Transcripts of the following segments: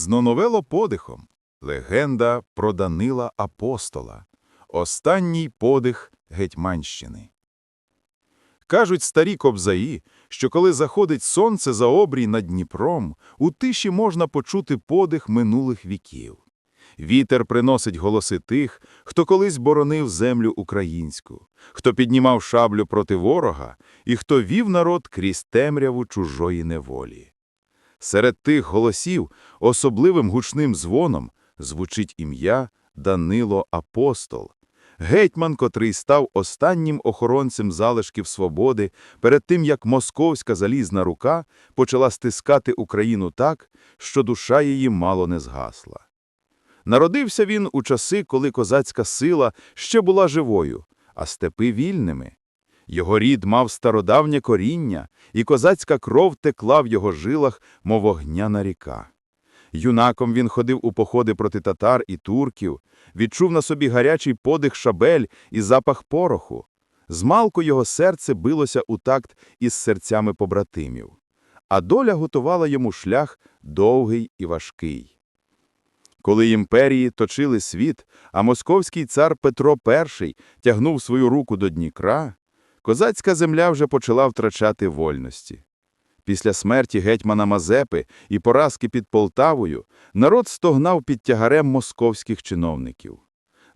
Зноновело подихом. Легенда про Данила Апостола. Останній подих Гетьманщини. Кажуть старі кобзаї, що коли заходить сонце за обрій над Дніпром, у тиші можна почути подих минулих віків. Вітер приносить голоси тих, хто колись боронив землю українську, хто піднімав шаблю проти ворога і хто вів народ крізь темряву чужої неволі. Серед тих голосів особливим гучним дзвоном звучить ім'я Данило Апостол, гетьман, котрий став останнім охоронцем залишків свободи перед тим, як московська залізна рука почала стискати Україну так, що душа її мало не згасла. Народився він у часи, коли козацька сила ще була живою, а степи вільними. Його рід мав стародавнє коріння, і козацька кров текла в його жилах, мов огняна ріка. Юнаком він ходив у походи проти татар і турків, відчув на собі гарячий подих шабель і запах пороху. Змалку його серце билося у такт із серцями побратимів. А доля готувала йому шлях довгий і важкий. Коли імперії точили світ, а московський цар Петро І тягнув свою руку до Днікра, козацька земля вже почала втрачати вольності. Після смерті гетьмана Мазепи і поразки під Полтавою народ стогнав під тягарем московських чиновників.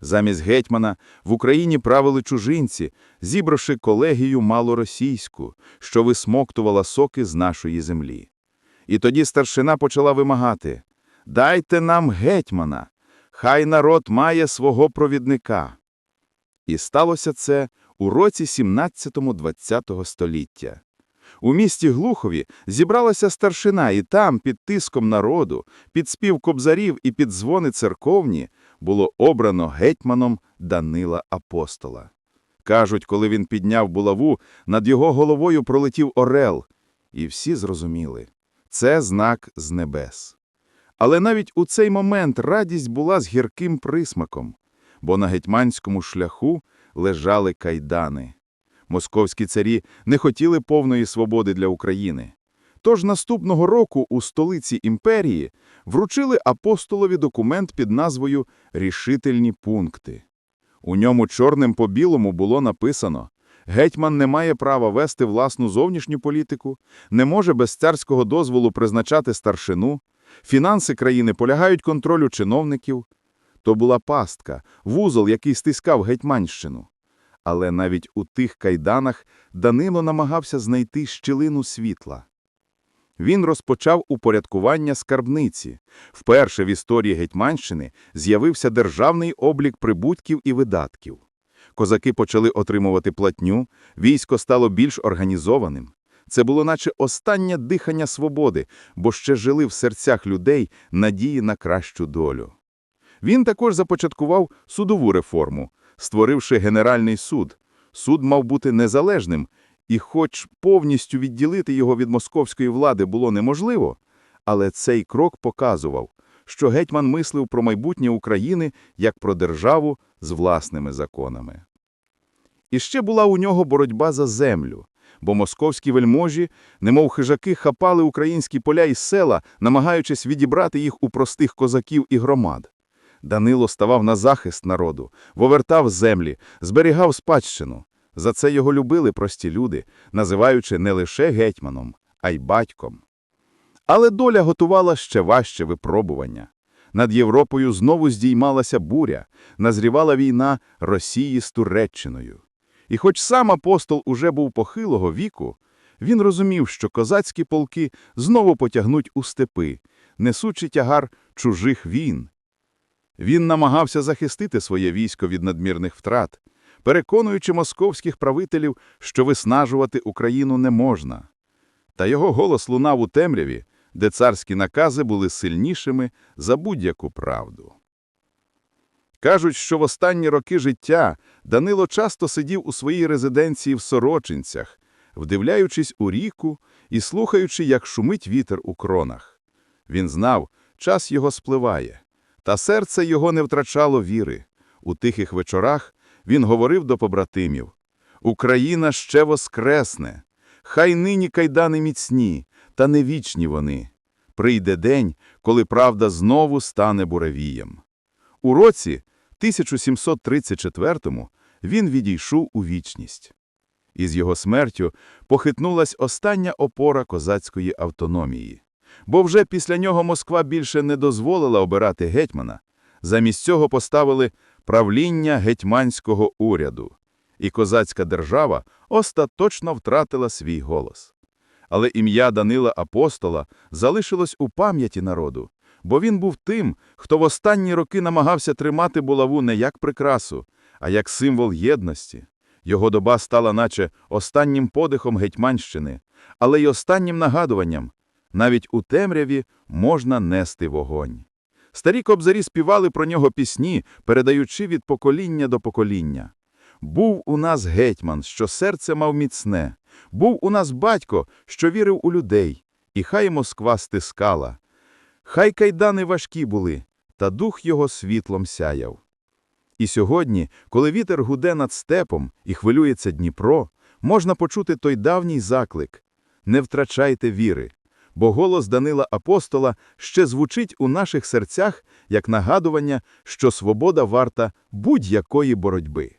Замість гетьмана в Україні правили чужинці, зібравши колегію малоросійську, що висмоктувала соки з нашої землі. І тоді старшина почала вимагати «Дайте нам гетьмана, хай народ має свого провідника». І сталося це у році 17-20 століття. У місті Глухові зібралася старшина, і там, під тиском народу, під спів кобзарів і під дзвони церковні, було обрано гетьманом Данила Апостола. Кажуть, коли він підняв булаву, над його головою пролетів орел, і всі зрозуміли – це знак з небес. Але навіть у цей момент радість була з гірким присмаком, бо на гетьманському шляху лежали кайдани. Московські царі не хотіли повної свободи для України. Тож наступного року у столиці імперії вручили апостолові документ під назвою «Рішительні пункти». У ньому чорним по білому було написано «Гетьман не має права вести власну зовнішню політику, не може без царського дозволу призначати старшину, фінанси країни полягають контролю чиновників». То була пастка, вузол, який стискав Гетьманщину. Але навіть у тих кайданах Данило намагався знайти щілину світла. Він розпочав упорядкування скарбниці. Вперше в історії Гетьманщини з'явився державний облік прибутків і видатків. Козаки почали отримувати платню, військо стало більш організованим. Це було наче останнє дихання свободи, бо ще жили в серцях людей надії на кращу долю. Він також започаткував судову реформу, створивши Генеральний суд. Суд мав бути незалежним, і хоч повністю відділити його від московської влади було неможливо, але цей крок показував, що гетьман мислив про майбутнє України як про державу з власними законами. І ще була у нього боротьба за землю, бо московські вельможі, немов хижаки, хапали українські поля і села, намагаючись відібрати їх у простих козаків і громад. Данило ставав на захист народу, вовертав землі, зберігав спадщину. За це його любили прості люди, називаючи не лише гетьманом, а й батьком. Але доля готувала ще важче випробування. Над Європою знову здіймалася буря, назрівала війна Росії з Туреччиною. І хоч сам апостол уже був похилого віку, він розумів, що козацькі полки знову потягнуть у степи, несучи тягар чужих війн. Він намагався захистити своє військо від надмірних втрат, переконуючи московських правителів, що виснажувати Україну не можна. Та його голос лунав у темряві, де царські накази були сильнішими за будь-яку правду. Кажуть, що в останні роки життя Данило часто сидів у своїй резиденції в Сорочинцях, вдивляючись у ріку і слухаючи, як шумить вітер у кронах. Він знав, час його спливає. Та серце його не втрачало віри. У тихих вечорах він говорив до побратимів «Україна ще воскресне! Хай нині кайдани міцні, та не вічні вони. Прийде день, коли правда знову стане буревієм. У році 1734-му він відійшов у вічність. Із його смертю похитнулась остання опора козацької автономії. Бо вже після нього Москва більше не дозволила обирати гетьмана. Замість цього поставили правління гетьманського уряду. І козацька держава остаточно втратила свій голос. Але ім'я Данила Апостола залишилось у пам'яті народу, бо він був тим, хто в останні роки намагався тримати булаву не як прикрасу, а як символ єдності. Його доба стала наче останнім подихом Гетьманщини, але й останнім нагадуванням – навіть у темряві можна нести вогонь. Старі кобзарі співали про нього пісні, передаючи від покоління до покоління. Був у нас гетьман, що серце мав міцне, був у нас батько, що вірив у людей, і хай Москва стискала. Хай кайдани важкі були, та дух його світлом сяяв. І сьогодні, коли вітер гуде над степом і хвилюється Дніпро, можна почути той давній заклик «Не втрачайте віри», бо голос Данила Апостола ще звучить у наших серцях як нагадування, що свобода варта будь-якої боротьби.